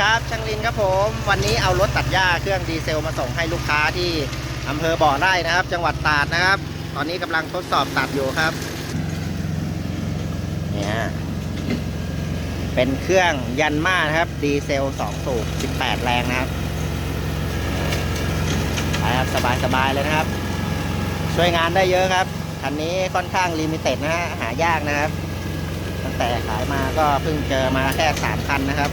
ครับช่างลินครับผม วันนี้เอารถตัดหญ้าเครื่องดีเซลมาส่งให้ลูกค้าที่อำเภอบ่อไร่นะครับ จังหวัดตราดนะครับ ตอนนี้กำลังทดสอบตัดอยู่ครับเนี่ยเป็นเครื่องยันมานะครับดีเซล2สูบ18 แรงนะครับไปครับสบายๆเลยนะครับ ช่วยงานได้เยอะครับคันนี้ค่อนข้างลิมิเต็ดนะฮะหายากนะครับ ตั้งแต่ขายมาก็เพิ่งเจอมาแค่สามคันนะครับ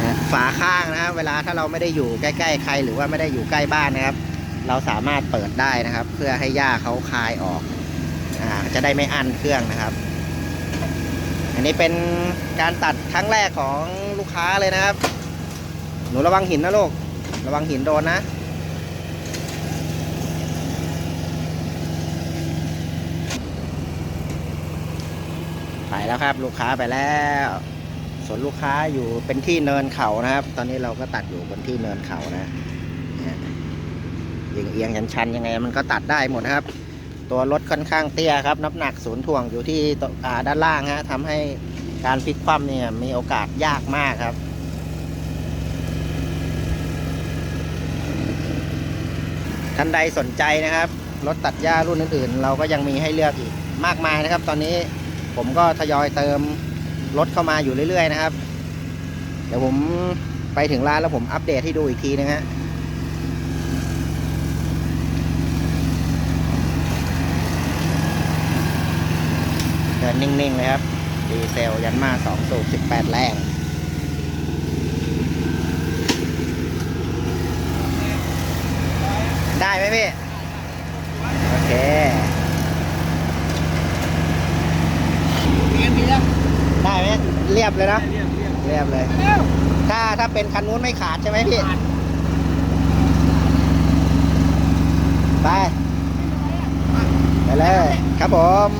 นะฝาข้างนะครับ เวลาถ้าเราไม่ได้อยู่ใกล้ๆใคร หรือว่าไม่ได้อยู่ใกล้บ้านนะครับ เราสามารถเปิดได้นะครับ เพื่อให้หญ้าเขาคายออกอ่าจะได้ไม่อั้นเครื่องนะครับ อันนี้เป็นการตัดครั้งแรกของลูกค้าเลยนะครับ หนูระวังหินนะลูกระวังหินโดนนะไปแล้วครับ ลูกค้าไปแล้ว วนลูกค้าอยู่เป็นที่เนินเขานะครับ ตอนนี้เราก็ตัดอยู่บนที่เนินเขานะเนี่ยเอียงเอียงๆชันยังไงมันก็ตัดได้หมดครับ ตัวรถค่อนข้างเตี้ยครับ น้ำหนักศูนย์ถ่วงอยู่ที่ด้านล่างฮะทำให้การพลิกคว่ำเนี่ยมีโอกาสยากมากครับท่านใดสนใจนะครับรถตัดหญ้ารุ่นอื่นๆ เราก็ยังมีให้เลือกอีกมากมายนะครับ ตอนนี้ผมก็ทยอยเติม รถเข้ามาอยู่เรื่อยๆนะครับ เดี๋ยวผมไปถึงร้านแล้วผมอัปเดตให้ดูอีกทีนะฮะเดินนิ่งๆเลยครับ ดีเซลยันมา2สูบ18แรงได้ไหมพี่ โอเคเรียนมีแล้ว ได้ไหมเรียบเลยนะเรียนเรียนเรียบเลย ถ้าถ้าเป็นคันนู้นไม่ขาดใช่ไหมพี่ ไป ไปเลย ครับผม